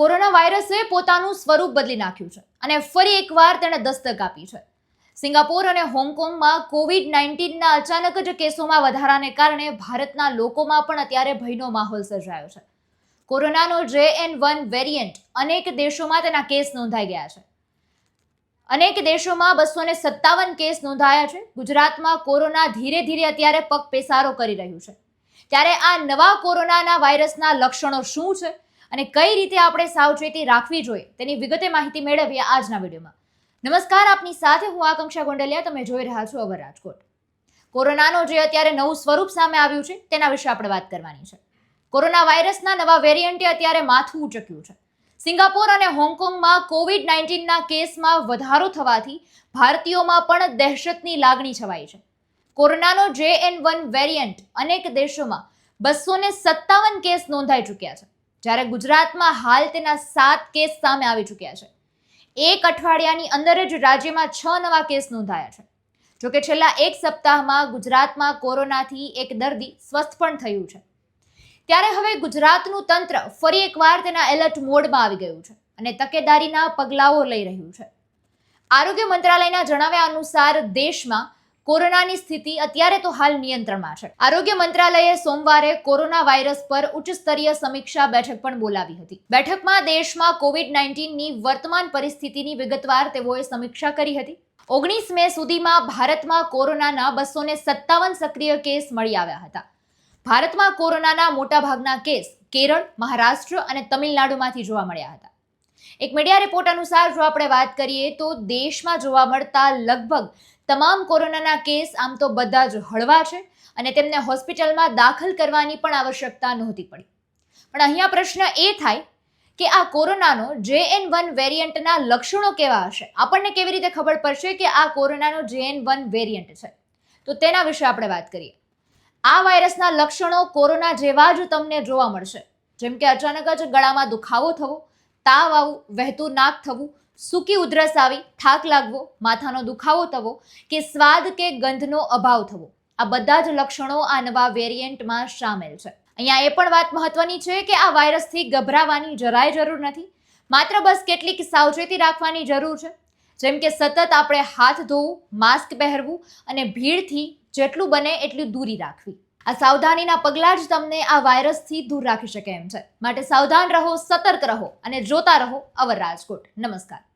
Corona વાયરસે પોતાનું સ્વરૂપ બદલી નાખ્યું છે અને ફરી એકવાર તેણે દસ્તક આપી છે. સિંગાપોર અને હોંગકોંગમાં કોવિડ નાઇન્ટીનના અચાનક જ કેસોમાં વધારાને કારણે ભારતના લોકોમાં પણ અત્યારે ભયનો માહોલ સર્જાયો છે. કોરોનાનો જે એન વન વેરિયન્ટ અનેક દેશોમાં તેના કેસ નોંધાઈ ગયા છે. અનેક દેશોમાં બસો ને સત્તાવન કેસ નોંધાયા છે. ગુજરાતમાં કોરોના ધીરે ધીરે અત્યારે પગ પેસારો કરી રહ્યું છે. ત્યારે આ નવા કોરોનાના વાયરસના લક્ષણો શું છે? અને કઈ રીતે આપણે સાવચેતી રાખવી જોઈએ તેની વિગતે માહિતી મેળવીએ આજના વિડીયોમાં. નમસ્કાર, આપની સાથે હું આકાંક્ષા ગોંડલિયા. તમે જોઈ રહ્યા છો અવર રાજકોટ. કોરોનાનો જે અત્યારે નવું સ્વરૂપ સામે આવ્યું છે, તેના વિશે આપણે વાત કરવાની છે. કોરોના વાયરસના નવા વેરિયન્ટે અત્યારે માથું ઉચક્યું છે. સિંગાપોર અને હોંગકોંગમાં કોવિડ નાઇન્ટીનના કેસમાં વધારો થવાથી ભારતીયોમાં પણ દહેશતની લાગણી છવાઈ છે. કોરોનાનો જે એન વન વેરિયન્ટ અનેક દેશોમાં બસો સત્તાવન કેસ નોંધાઈ ચૂક્યા છે. જ્યારે ગુજરાતમાં હાલ તેના સાત કેસ સામે આવી ચૂક્યા છે. એક અઠવાડિયાની અંદર જ રાજ્યમાં છ નવા કેસ નોંધાયા છે. જોકે છેલ્લા એક સપ્તાહમાં ગુજરાતમાં કોરોનાથી એક દર્દી સ્વસ્થ પણ થયું છે. ત્યારે હવે ગુજરાતનું તંત્ર ફરી એકવાર તેના એલર્ટ મોડમાં આવી ગયું છે અને તકેદારીના પગલાઓ લઈ રહ્યું છે. આરોગ્ય મંત્રાલયના જણાવ્યા અનુસાર દેશમાં કોરોનાની સ્થિતિ અત્યારે તો હાલ નિયંત્રણમાં છે. આરોગ્ય મંત્રાલયે સોમવારે કોરોના વાયરસ પર ઉચ્ચ સ્તરીય સમીક્ષા બેઠક પણ બોલાવી હતી. બેઠકમાં દેશમાં કોવિડ નાઇન્ટીનની વર્તમાન પરિસ્થિતિની વિગતવાર તેઓએ સમીક્ષા કરી હતી. ઓગણીસ મે સુધીમાં ભારતમાં કોરોનાના બસો સત્તાવન સક્રિય કેસ મળી આવ્યા હતા. ભારતમાં કોરોનાના મોટાભાગના કેસ કેરળ, મહારાષ્ટ્ર અને તમિલનાડુમાંથી જોવા મળ્યા હતા. એક મીડિયા રિપોર્ટ અનુસાર જો આપણે વાત કરીએ તો દેશમાં જોવા મળતા લગભગ તમામ કોરોનાના કેસ આમ તો બધા જ હળવા છે અને તેમને હોસ્પિટલમાં દાખલ કરવાની પણ આવશ્યકતા નહોતી પડી. પણ અહીંયા પ્રશ્ન એ થાય કે આ કોરોનાનો જે એન વન વેરિયન્ટના લક્ષણો કેવા હશે? આપણને કેવી રીતે ખબર પડશે કે આ કોરોનાનો જે એન વન વેરિયન્ટ છે? તો તેના વિશે આપણે વાત કરીએ. આ વાયરસના લક્ષણો કોરોના જેવા જ તમને જોવા મળશે. જેમ કે અચાનક જ ગળામાં દુખાવો થવો તાવ આવવું વહેતું નાક થવું, સૂકી ઉધરસ આવી, થાક લાગવો, માથાનો દુખાવો થવો કે સ્વાદ કે ગંધનો અભાવ થવો, આ બધા જ લક્ષણો આ નવા વેરિયન્ટમાં સામેલ છે. અહીંયા એ પણ વાત મહત્વની છે કે આ વાયરસથી ગભરાવાની જરાય જરૂર નથી. માત્ર બસ કેટલીક સાવચેતી રાખવાની જરૂર છે. જેમ કે સતત આપણે હાથ ધોવું, માસ્ક પહેરવું અને ભીડથી જેટલું બને એટલું દૂરી રાખવી. આ સાવધાનીના પગલાં જ તમને આ વાયરસથી દૂર રાખી શકે એમ છે. માટે સાવધાન રહો, સતર્ક રહો અને જોતા રહો અવર રાજકોટ. નમસ્કાર.